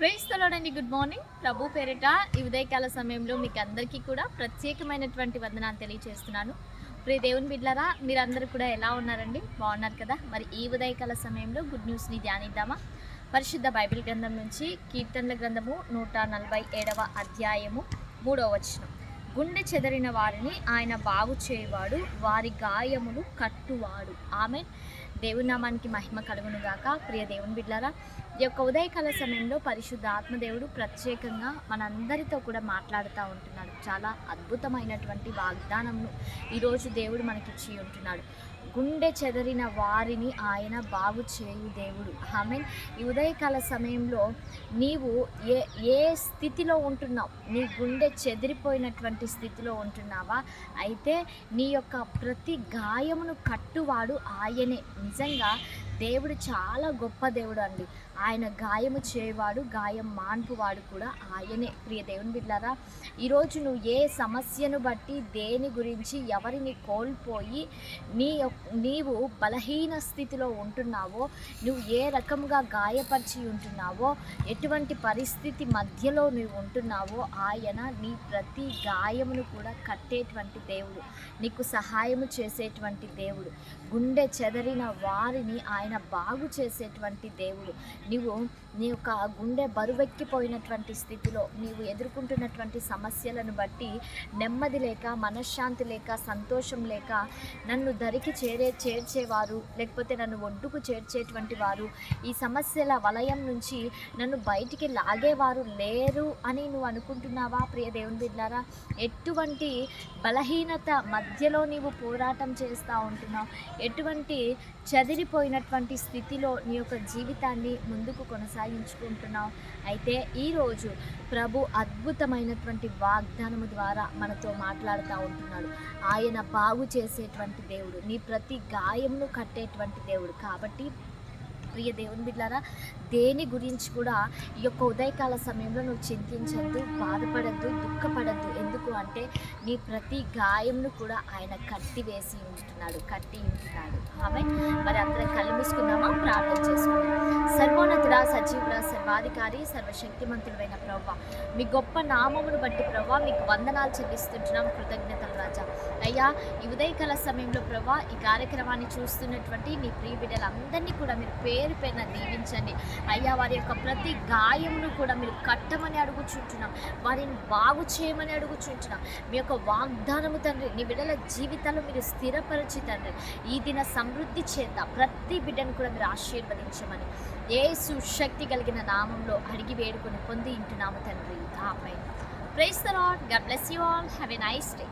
ప్రేస్తలోడండి good morning ప్రభు పేరిట ఈ ఉదయకాల సమయంలో మీకు అందరికీ కూడా ప్రత్యేకమైనటువంటి వందనాలు తెలియజేస్తున్నాను ప్రియ దేవుని బిడ్లరా మీరందరూ కూడా ఎలా ఉన్నారండి? బాగున్నారు కదా? మరి ఈ ఉదయకాల సమయంలో గుడ్ న్యూస్ని ధ్యానిద్దామా? పరిశుద్ధ బైబిల్ గ్రంథం నుంచి కీర్తనల గ్రంథము నూట నలభై ఏడవ అధ్యాయము మూడవ వచనం. గుండె చెదరిన వారిని ఆయన బాగు చేయవాడు వారి గాయములు కట్టువాడు. ఆమె దేవుని నామానికి మహిమ కలుగునుగాక. ప్రియ దేవుని బిడ్డలారా ఈ యొక్క ఉదయకాల సమయంలో పరిశుద్ధ ఆత్మదేవుడు ప్రత్యేకంగా మనందరితో కూడా మాట్లాడుతూ ఉంటున్నాడు. చాలా అద్భుతమైనటువంటి వాగ్దానంను ఈరోజు దేవుడు మనకిచ్చి ఉంటున్నాడు. గుండె చెదరిన వారిని ఆయన బాగు చేయు దేవుడు. ఆమె ఈ ఉదయకాల సమయంలో నీవు ఏ ఏ స్థితిలో ఉంటున్నావు? నీ గుండె చెదిరిపోయినటువంటి స్థితిలో ఉంటున్నావా? అయితే నీ యొక్క ప్రతి గాయమును కట్టువాడు ఆయనే. నిజంగా దేవుడు చాలా గొప్ప దేవుడు అండి ఆయన గాయము చేయవాడు గాయం మాన్పువాడు కూడా ఆయనే. ప్రియ దేవుని బిడ్డారా ఈరోజు నువ్వు ఏ సమస్యను బట్టి దేని గురించి ఎవరిని కోల్పోయి నీ నీవు బలహీన స్థితిలో ఉంటున్నావో నువ్వు ఏ రకంగా గాయపరిచి ఉంటున్నావో ఎటువంటి పరిస్థితి మధ్యలో నువ్వు ఉంటున్నావో ఆయన నీ ప్రతి గాయమును కూడా కట్టేటువంటి దేవుడు. నీకు సహాయము చేసేటువంటి దేవుడు. గుండె చెదరిన వారిని ఆయన బాగు చేసేటువంటి దేవుడు. నీవు నీ యొక్క గుండె బరువెక్కిపోయినటువంటి స్థితిలో నీవు ఎదుర్కొంటున్నటువంటి సమస్యలను బట్టి నెమ్మది లేక మనశ్శాంతి లేక సంతోషం లేక నన్ను దరికి చేరే చేర్చేవారు లేకపోతే నన్ను ఒడ్డుకు చేర్చేటువంటి వారు ఈ సమస్యల వలయం నుంచి నన్ను బయటికి లాగేవారు లేరు అని నువ్వు అనుకుంటున్నావా? ప్రియ దేవుని బిడ్డారా ఎటువంటి బలహీనత మధ్యలో నీవు పోరాటం చేస్తూ ఉంటున్నావు? ఎటువంటి చదిరిపోయినటువంటి స్థితిలో నీ యొక్క జీవితాన్ని ముందుకు కొనసాగించుకుంటున్నావు. అయితే ఈరోజు ప్రభు అద్భుతమైనటువంటి వాగ్దానము ద్వారా మనతో మాట్లాడుతూ ఉంటున్నాడు. ఆయన బాగు చేసేటువంటి దేవుడు నీ ప్రతి గాయంను కట్టేటువంటి దేవుడు. కాబట్టి ప్రియ దేవుని బిడ్డారా దేని గురించి కూడా ఈ యొక్క ఉదయకాల సమయంలో నువ్వు చింతించద్దు బాధపడద్దు దుఃఖపడద్దు. ఎందుకు అంటే నీ ప్రతి గాయంను కూడా ఆయన కట్టి వేసి ఉంటున్నాడు కట్టి ఉంటున్నాడు ఆమె మరి అందరం కళ్ళు ప్రార్థన చేసుకుందాం. సర్వోన్నతుడా సజీవుడా సర్వాధికారి సర్వశక్తిమంతుడైన ప్రభావ మీ గొప్ప నామమును బట్టి ప్రభావ మీకు వందనాలు చెల్లిస్తుంటున్నాం కృతజ్ఞతలు రాజా. అయ్యా ఈ ఉదయకాల సమయంలో ప్రభా ఈ కార్యక్రమాన్ని చూస్తున్నటువంటి నీ ప్రియ బిడ్డలందరినీ కూడా మీరు పేరు పైన దీవించండి. అయ్యా వారి యొక్క ప్రతి గాయమును కూడా మీరు కట్టమని అడుగుచుంటున్నాం. వారిని బాగు చేయమని అడుగుచుంటున్నాం. మీ యొక్క వాగ్దానము తండ్రి నీ బిడ్డల జీవితాలు మీరు స్థిరపరిచి తండ్రి. ఈ దిన సమృద్ధి చేత ప్రతి బిడ్డను కూడా మీరు ఆశీర్వదించమని. ఏ సుశక్తి కలిగిన నామంలో అడిగి వేడుకొని పొంది ఇంటున్నాము తండ్రి. ఆమె praise the Lord God bless you all have a nice day